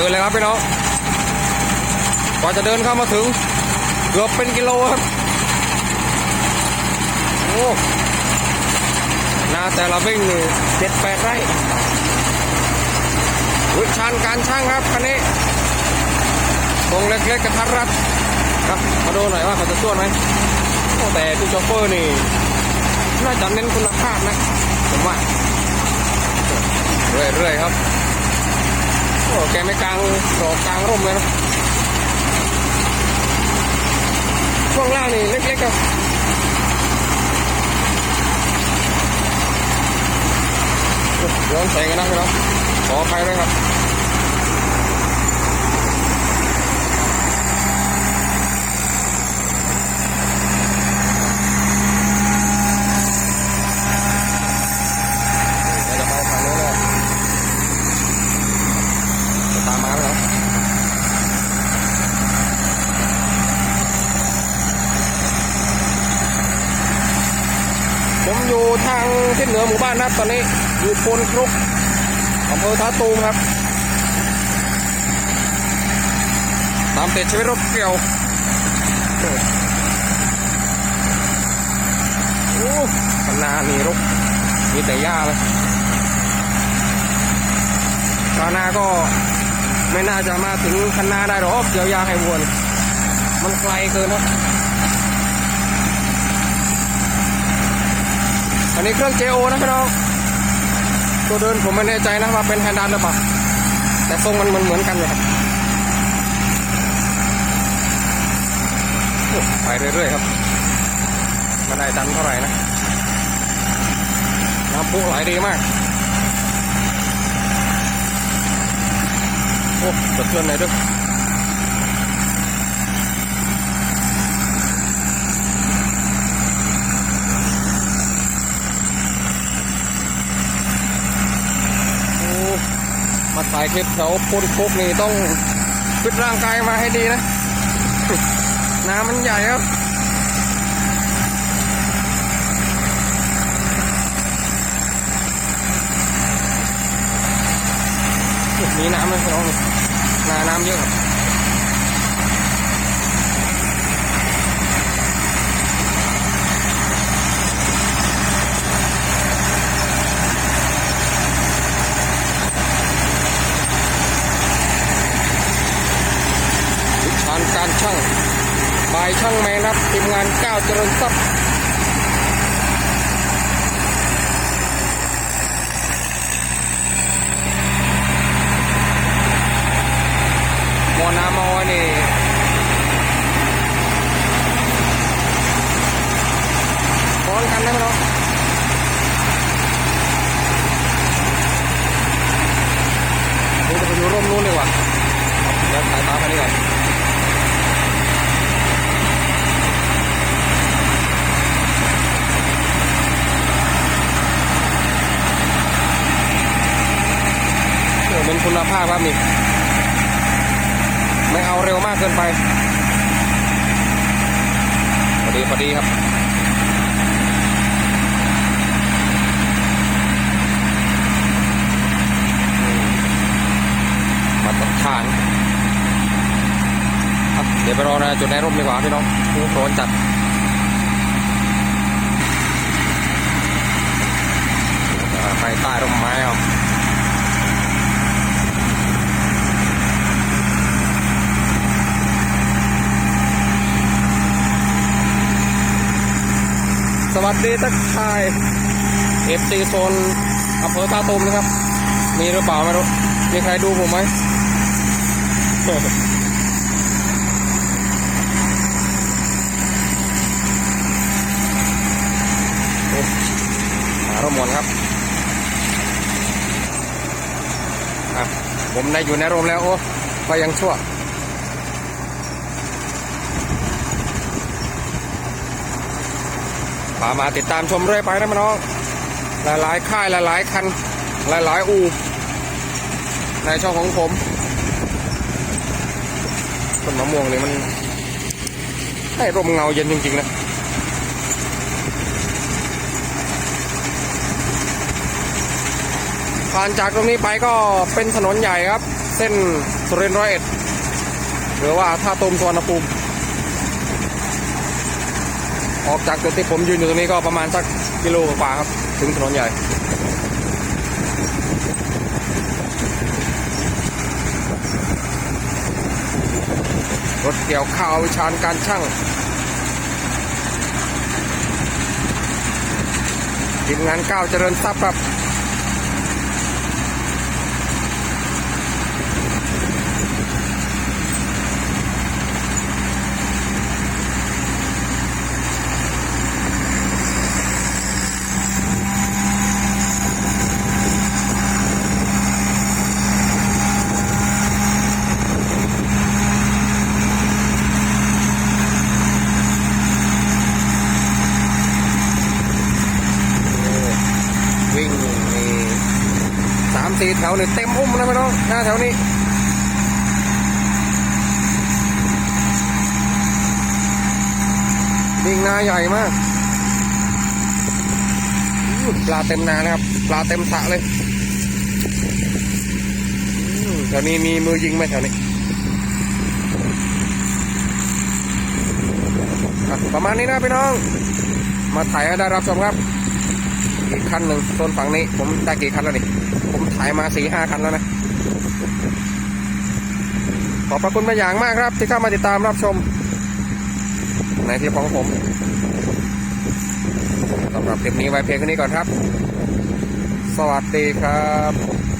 จอเลยครับพี่น้องกว่าจะเดินเข้ามาถึง เกือบเป็นกิโลครับโอ้นาแต่ละวิ่งนี่เจ็ดแปดไร่วิชานการช่างครับคันนี้ตรงเล็กๆกระทัดรัดครับมาดูหน่อยว่าเขาจะช่วยไหมแต่พี่โชเฟอร์นี่น่าจะเน้นคุณภาพนะ ผมว่า เรื่อยๆครับ โอ้แกไม่กลางดอกกลางร่มเลยนะช่วงล่างนี่เล็กๆครับย้อนแสงกันนะพี่น้องขออภัยด้วยครับ เดี๋ยวจะไปฝั่งนู้นเลยจะตามมาแล้วผมอยู่ ทางทิศเหนือหมู่บ้านนะครับ ตอนนี้อยู่โพนครุกอำเภอท่าตูมครับ ตามติดชีวิตรถเกี่ยวโอ้ขนาดนี้รถมีแต่หญ้าเลยคราวนาก็ไม่น่าจะมาถึงคันนาได้หรอกเกี่ยวยาให้วน มันไกลเกินครั อันนี้เครื่อง JO นะพี่น้องตัวเดินผมไม่แน่ใจนะว่าเป็นแฮนด์ดันหรือเปล่าแต่ทรงมันเหมือนกันเลยครับไปเรื่อยๆครับมันได้ดันเท่าไหร่นะน้ำพุไหลดีมากโอ้สะเทือนไหนด้วยโอ้มา ถ่ายคลิปแถวปนคุกนี่ต้องฟิตร่างกายมาให้ดีนะ น้ำมันใหญ่ครับมีน้ำไหมพี่น้องนาน้ำเยอะครับวิชาญการ ช่างบายช่างแมนครับทีมงานก้าวเจริญทรัพย์มอน้ำมอนี่ร้อนกันนะพี่น้องนี่จะไปอยู่ร่มนู้นดีกว่าเดี๋ยวสายตาคันนี้ก่อนโอ้เป็นคุณ ภาพครับนี่ไม่เอาเร็วมากเกินไปพอดีพอดีครับมาตรฐานอะเดี๋ยวไปรอนะจุดในร่มดีกว่าพี่น้องดูร้อนจัดไปใต้ร่มไม้เอา วัสดีทักทายเอฟซีโซนอำเภอท่าตูมนะครับ มีหรือเปล่าไม่รู้มีใครดูผมไหมหาร่มมนครับผมได้อยู่ในร่มแล้ว โอ้ก็ยังชั่ว พามาติดตามชมเรื่อยไปนะพี่น้อง หลายๆค่ายหลายๆคัน หลายๆอูในช่องของผมต้นมะม่วงนี่มันให้ร่มเงาเย็นจริง ๆ นะผ่านจากตรงนี้ไปก็เป็นถนนใหญ่ครับ เส้นสุรินทร์ร้อยเอ็ดหรือว่าท่าตูมสวนภูมิ ออกจากจุดที่ผมยืนอยู่ตรงนี้ก็ประมาณสักกิโลกว่าครับ ถึงถนนใหญ่รถเกี่ยวข้าววิชาญการช่างทีมงานก้าวเจริญทรัพย์ครับ วิ่งนี่ สี่แถวเนี่ยเต็มอุ้มแล้วพี่น้องหน้าแถวนี้วิ่งนาใหญ่มากปลาเต็มนาเลยครับ ปลาเต็มสะเลยแถวนี้มีมือยิงไหมแถวนี้ประมาณนี้นะพี่น้อง มาถ่ายให้ได้รับชมครับ อีกคันหนึ่งโซนฝั่งนี้ ผมได้กี่คันแล้วนี่ ผมถ่ายมาสี่ห้าคันแล้วนะ ขอบพระคุณเป็นอย่างมากครับ ที่เข้ามาติดตามรับชม ในคลิปของผมสำหรับคลิปนี้ไว้เพียงแค่นี้ก่อนครับ สวัสดีครับ